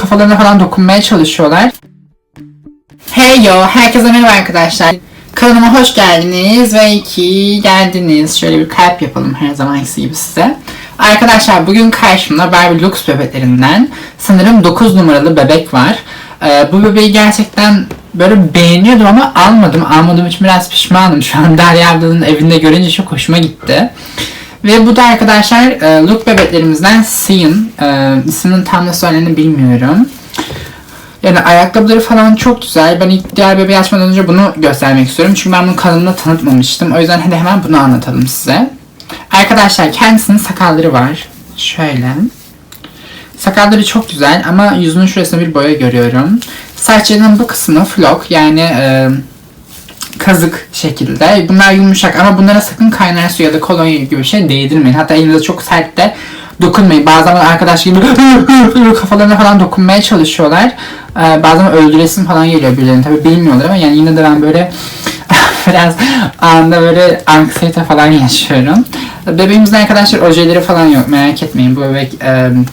kafalarına falan dokunmaya çalışıyorlar. Hey yo, herkese merhaba arkadaşlar. Kanalıma hoş geldiniz ve iyi ki geldiniz. Şöyle bir kalp yapalım her zamanki gibi size. Arkadaşlar bugün karşımda Barbie Lux bebeklerinden sanırım 9 numaralı bebek var. Ee, bu bebeği gerçekten böyle beğeniyordum ama almadım. Almadığım için biraz pişmanım. Şu an Derya ablanın evinde görünce çok hoşuma gitti. Ve bu da arkadaşlar e, Look bebeklerimizden Sian. E, isminin tam nasıl söylendiğini bilmiyorum. Yani ayakkabıları falan çok güzel. Ben ilk diğer bebeği açmadan önce bunu göstermek istiyorum. Çünkü ben bunu kanalımda tanıtmamıştım. O yüzden hadi hemen bunu anlatalım size. Arkadaşlar kendisinin sakalları var. Şöyle. Sakalları çok güzel ama yüzünün şurasında bir boya görüyorum. Saçlarının bu kısmı flock yani e, kazık şekilde. Bunlar yumuşak ama bunlara sakın kaynar su ya da kolonya gibi bir şey değdirmeyin. Hatta elinize çok sert de dokunmayın. Bazen arkadaş gibi kafalarına falan dokunmaya çalışıyorlar. Ee, bazen öldüresim falan geliyor birilerine. Tabi bilmiyorlar ama yani yine de ben böyle biraz anda böyle anksiyete falan yaşıyorum. Bebeğimizde arkadaşlar ojeleri falan yok merak etmeyin. Bu bebek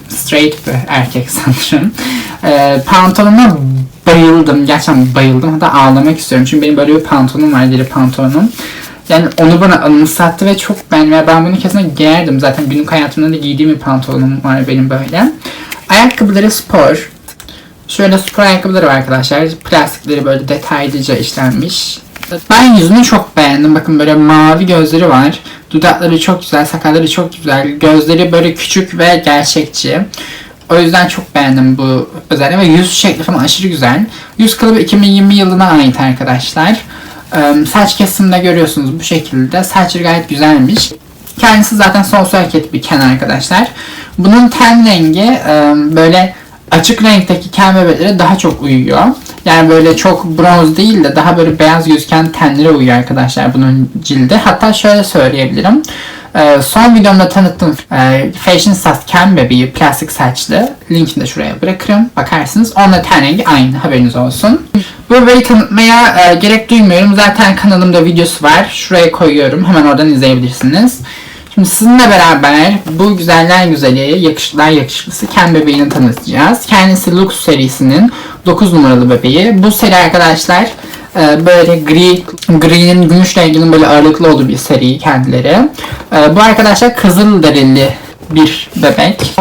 straight bir erkek sanırım. E, pantolonuna bayıldım. Gerçekten bayıldım. Hatta ağlamak istiyorum. Çünkü benim böyle bir pantolonum var. Deri pantolonum. Yani onu bana anımsattı ve çok ben ve ben bunu kesinlikle giyerdim. Zaten günlük hayatımda da giydiğim bir pantolonum var benim böyle. Ayakkabıları spor. Şöyle spor ayakkabıları var arkadaşlar. Plastikleri böyle detaylıca işlenmiş. Ben yüzünü çok beğendim. Bakın böyle mavi gözleri var. Dudakları çok güzel, sakalları çok güzel. Gözleri böyle küçük ve gerçekçi. O yüzden çok beğendim bu özelliği ve yüz şekli falan aşırı güzel. Yüz kalıbı 2020 yılına ait arkadaşlar. Saç kesiminde görüyorsunuz bu şekilde. Saçları gayet güzelmiş. Kendisi zaten sonsuz hareket bir ken arkadaşlar. Bunun ten rengi böyle açık renkteki ken bebeklere daha çok uyuyor. Yani böyle çok bronz değil de daha böyle beyaz gözüken tenlere uyuyor arkadaşlar bunun cildi. Hatta şöyle söyleyebilirim. Ee, son videomda tanıttığım e, Fashion Sass Ken plastik saçlı. Linkini de şuraya bırakırım. Bakarsınız. Onunla ten rengi aynı. Haberiniz olsun. Bu bebeği tanıtmaya e, gerek duymuyorum. Zaten kanalımda videosu var. Şuraya koyuyorum. Hemen oradan izleyebilirsiniz. Şimdi sizinle beraber bu güzeller güzeli, yakışıklılar yakışıklısı Ken bebeğini tanıtacağız. Kendisi Lux serisinin 9 numaralı bebeği. Bu seri arkadaşlar e, böyle gri, gri'nin gümüş renginin böyle ağırlıklı olduğu bir seri kendileri. E, Bu arkadaşlar kızıl derili bir bebek.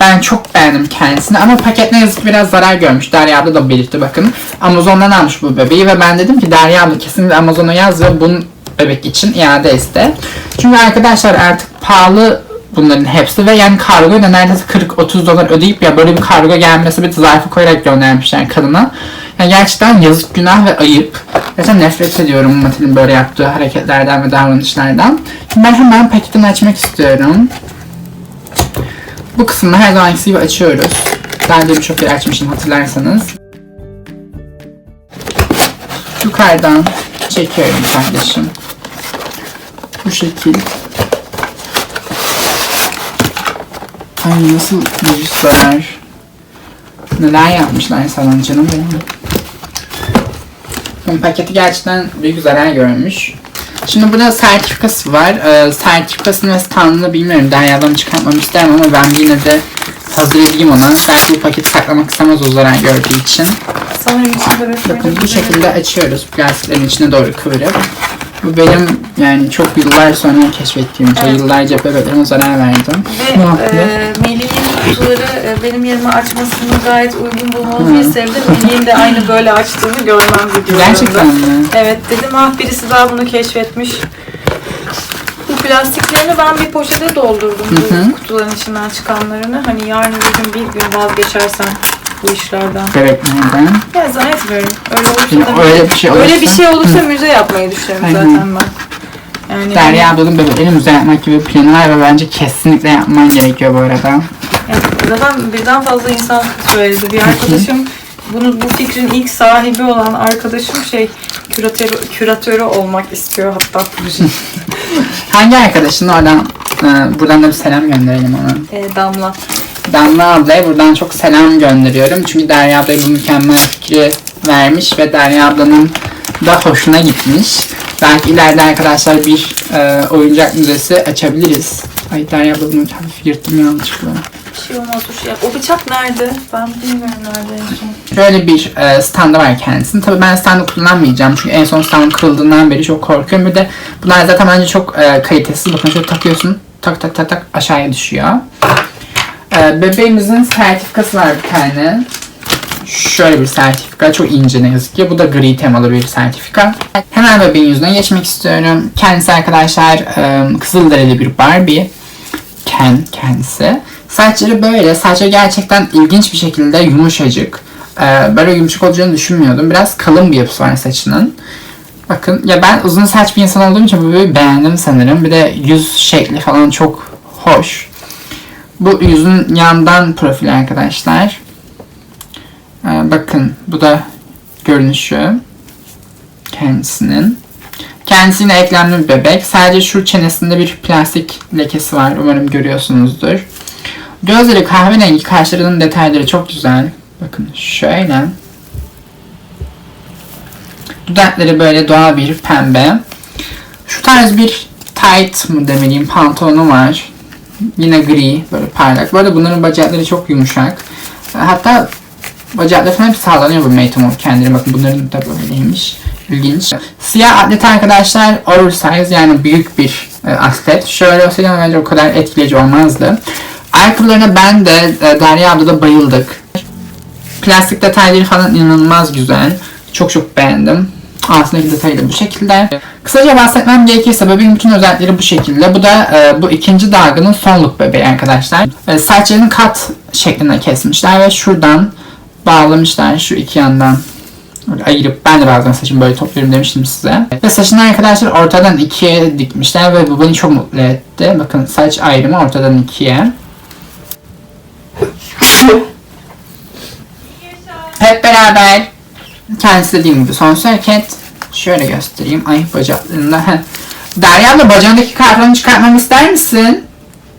Ben çok beğendim kendisini ama paket ne yazık ki biraz zarar görmüş. Derya abla da belirtti bakın. Amazon'dan almış bu bebeği ve ben dedim ki Derya abla kesinlikle Amazon'a yaz ve bunun bebek için iade iste. Çünkü arkadaşlar artık pahalı bunların hepsi ve yani kargo da neredeyse 40-30 dolar ödeyip ya böyle bir kargo gelmesi bir zarfı koyarak göndermişler kadına. Yani gerçekten yazık günah ve ayıp. Gerçekten nefret ediyorum Matil'in böyle yaptığı hareketlerden ve davranışlardan. Şimdi ben hemen paketini açmak istiyorum. Bu kısmını her zamanki gibi açıyoruz. Daha önce birçok kere açmışım hatırlarsanız. Yukarıdan çekiyorum kardeşim. Bu şekil. Ay nasıl bir zarar. Neler yapmışlar sana canım benim. Bu paketi gerçekten büyük zarar görmüş. Şimdi burada sertifikası var. Ee, sertifikasını ve standını bilmiyorum. Derya'dan çıkartmamı isterim ama ben yine de hazır edeyim ona. Belki bu paketi saklamak istemez o zarar gördüğü için. Sanırım içinde böyle Bakın bu şekilde açıyoruz plastiklerin içine doğru kıvırıp. Bu benim yani çok yıllar sonra keşfettiğim şey. Evet. Yıllarca bebeklerime zarar verdim. Ve e, Melih'in kutuları e, benim yerime açmasını gayet uygun bulmamı sevdim. Melih'in de aynı böyle açtığını görmem videolarında. Gerçekten mi? Evet dedim ah birisi daha bunu keşfetmiş. Bu plastiklerini ben bir poşete doldurdum Hı hı. bu kutuların içinden çıkanlarını. Hani yarın bir gün bir gün vazgeçersem bu işlerden. Bebeklerden. Ya zannetmiyorum. Öyle olursa Şimdi da öyle bir şey olursa. öyle bir şey olursa müze yapmayı düşünüyorum zaten ben. Yani Derya ablanın bebeklerini müze yapmak gibi planı var ve bence kesinlikle yapman gerekiyor bu arada. Yani zaten birden fazla insan söyledi. Bir arkadaşım bunu bu fikrin ilk sahibi olan arkadaşım şey küratörü, küratörü olmak istiyor hatta proje. Hangi arkadaşın oradan e, buradan da bir selam gönderelim ona. e, Damla. Damla ablaya buradan çok selam gönderiyorum. Çünkü Derya ablaya bu mükemmel fikri vermiş ve Derya ablanın da hoşuna gitmiş. Belki ileride arkadaşlar bir e, oyuncak müzesi açabiliriz. Ay Derya bunu hafif yırttım yanlışlıkla. şey olmaz o şey. O bıçak nerede? Ben bilmiyorum nerede en son. Şöyle bir e, standı var kendisinin. Tabii ben standı kullanmayacağım çünkü en son standım kırıldığından beri çok korkuyorum. Bir de bunlar zaten bence çok e, kalitesiz. Bakın şöyle takıyorsun tak tak tak tak aşağıya düşüyor. E, bebeğimizin sertifikası var bir tane. Şöyle bir sertifika. Çok ince ne yazık ki. Bu da gri temalı bir sertifika. Hemen bebeğin yüzüne geçmek istiyorum. Kendisi arkadaşlar e, Kızılderili bir Barbie. Ken kendisi. Saçları böyle. Saçları gerçekten ilginç bir şekilde yumuşacık. Böyle yumuşak olacağını düşünmüyordum. Biraz kalın bir yapısı var saçının. Bakın ya ben uzun saç bir insan olduğum için bebeği beğendim sanırım. Bir de yüz şekli falan çok hoş. Bu yüzün yandan profili arkadaşlar. Bakın bu da görünüşü kendisinin. Kendisine eklemli bir bebek. Sadece şu çenesinde bir plastik lekesi var. Umarım görüyorsunuzdur. Gözleri kahverengi, kaşlarının detayları çok güzel. Bakın şöyle. Dudakları böyle doğal bir pembe. Şu tarz bir tight mı demeliyim pantolonu var. Yine gri böyle parlak. Bu arada bunların bacakları çok yumuşak. Hatta bacakları falan hep sağlanıyor bu Mate kendine. Bakın bunların da böyleymiş. İlginç. Siyah atlet arkadaşlar oversize yani büyük bir e, atlet. Şöyle olsaydı bence o kadar etkileyici olmazdı. Ayakkabılarına ben de e, Derya abla da bayıldık. Plastik detayları falan inanılmaz güzel. Çok çok beğendim. Altındaki detayı da bu şekilde. Kısaca bahsetmem gerekirse bebeğin bütün özellikleri bu şekilde. Bu da e, bu ikinci dalganın sonluk bebeği arkadaşlar. E, saçlarını kat şeklinde kesmişler ve şuradan bağlamışlar şu iki yandan. Böyle ayırıp ben de bazen saçımı böyle topluyorum demiştim size. Ve saçını arkadaşlar ortadan ikiye dikmişler ve bu beni çok mutlu etti. Bakın saç ayrımı ortadan ikiye. Hep beraber kendisi dediğim gibi son hareket. Şöyle göstereyim. Ay bacaklarında. Derya da bacağındaki kartonu çıkartmamı ister misin?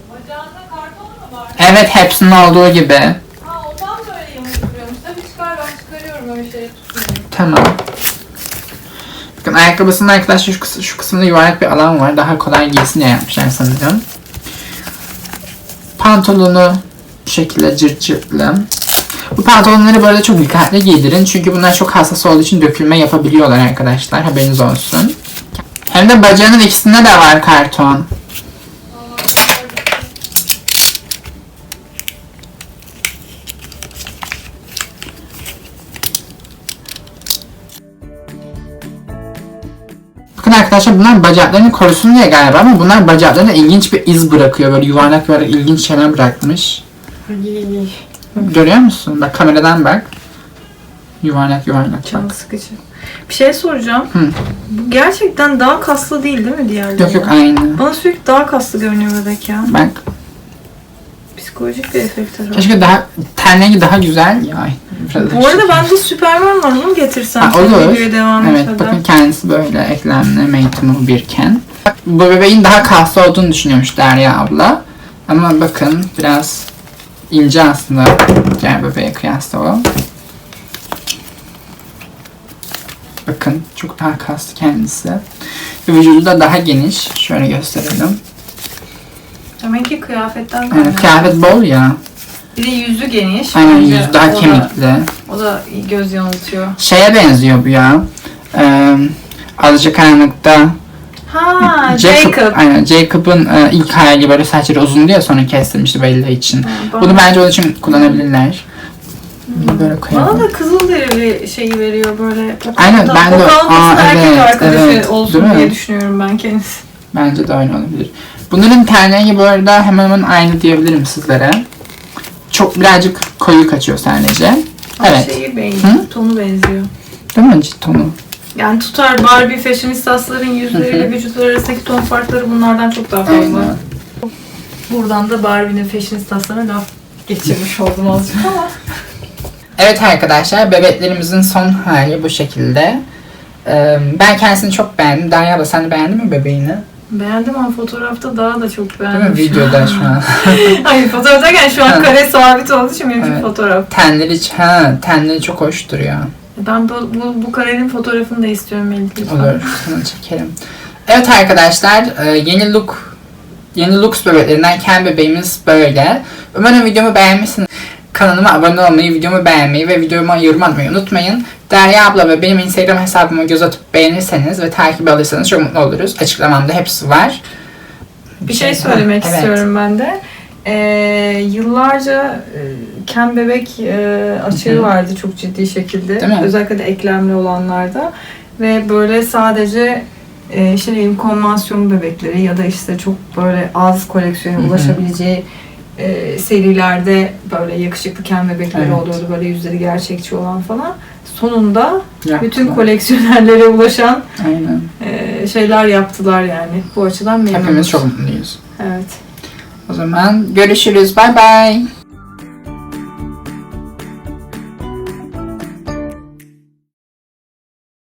Bacağında karton mu var? Evet hepsinin olduğu gibi. Ha ondan böyle yamuk duruyormuş. Tabii çıkar ben çıkarıyorum öyle şey tutmuyorum. Tamam. Bakın ayakkabısının arkadaşlar şu, kıs- şu kısmında yuvarlak bir alan var. Daha kolay giysin diye yapmışlar sanırım. Pantolonu bu şekilde cırt cırtlı. Bu pantolonları arada çok dikkatli giydirin. Çünkü bunlar çok hassas olduğu için dökülme yapabiliyorlar arkadaşlar. Haberiniz olsun. Hem de bacağının ikisinde de var karton. Arkadaşlar bunlar bacaklarını korusun diye galiba ama bunlar bacaklarına ilginç bir iz bırakıyor. Böyle yuvarlak yuvarlak ilginç şeyler bırakmış. Görüyor musun? Bak kameradan bak. Yuvarlak yuvarlak bak. Can sıkıcı. Bir şey soracağım. Hı. Bu gerçekten daha kaslı değil değil mi diğerleri? Yok yok aynı. Bana sürekli daha kaslı görünüyor bebek ya. Bak Psikolojik bir efekt keşke daha ten rengi daha güzel ya. Biraz Bu arada bende Süperman var. Onu getirsem? Ha, olur. devam Evet etmeden? bakın kendisi böyle eklemli meytumu birken. Bu bebeğin daha kaslı olduğunu düşünüyormuş Derya abla. Ama bakın biraz ince aslında diğer bebeğe kıyasla o. Bakın çok daha kaslı kendisi. Ve vücudu da daha geniş. Şöyle gösterelim. Demek ki kıyafetten Yani kaynaklı. kıyafet bol ya. Bir de yüzü geniş. Aynen Bence yüz daha o da- kemikli. O da göz yanıltıyor. Şeye benziyor bu ya. Ee, Alacakaranlık'ta Ha, Jacob, Jacob. aynen Jacob'ın e, ilk hali böyle saçları uzun diye sonra kestirmişti Bella için. Ha, bana- Bunu bence onun için kullanabilirler. Bunu Böyle Bana koyalım. da kızılderili şeyi veriyor böyle. Aynen, ben de- Aa, erkek evet, arkadaşı evet. olsun diye düşünüyorum ben kendisi. Bence de öyle olabilir. Bunların ten rengi bu arada hemen hemen aynı diyebilirim sizlere. Çok birazcık koyu kaçıyor sadece. Ama Evet. Şeyi benziyor, Hı? tonu benziyor. Değil mi tonu? Yani tutar Barbie fashionistasların yüzleriyle vücutları arasındaki ton farkları bunlardan çok daha fazla. Aynen. Buradan da Barbie'nin fashionistaslarına laf geçirmiş oldum azıcık ama. Evet arkadaşlar bebeklerimizin son hali bu şekilde. Ee, Ben kendisini çok beğendim. Derya da sen beğendin mi bebeğini? Beğendim ama fotoğrafta daha da çok Değil beğendim. mi? Videoda şu an. Hayır fotoğraftayken şu an kare sabit olduğu için benim Evet. fotoğraf. Tenleri, ha, tenleri çok hoş duruyor. Ben bu, bu, bu karenin fotoğrafını da istiyorum lütfen. Olur, sana çekelim. Evet arkadaşlar, e, yeni look Yeni Lux bebeklerinden Ken bebeğimiz böyle. Umarım videomu beğenmişsiniz. Kanalıma abone olmayı, videomu beğenmeyi ve videoma yorum atmayı unutmayın. Derya abla ve benim Instagram hesabıma göz atıp beğenirseniz ve takip alırsanız çok mutlu oluruz. Açıklamamda hepsi var. Bir şey söylemek Evet. istiyorum ben de. Ee, yıllarca e, ken bebek e, açığı vardı çok ciddi şekilde. Özellikle de eklemli olanlarda. Ve böyle sadece e, işte konvansiyon bebekleri ya da işte çok böyle az koleksiyona Hı hı. E, serilerde böyle yakışıklı ken bebekleri Evet. oluyordu. Böyle yüzleri gerçekçi olan falan. Sonunda Yaptılar. bütün koleksiyonerlere ulaşan Aynen. e, şeyler yaptılar yani. Bu açıdan memnunuz. Hepimiz çok mutluyuz. Evet. O zaman görüşürüz. Bay bay.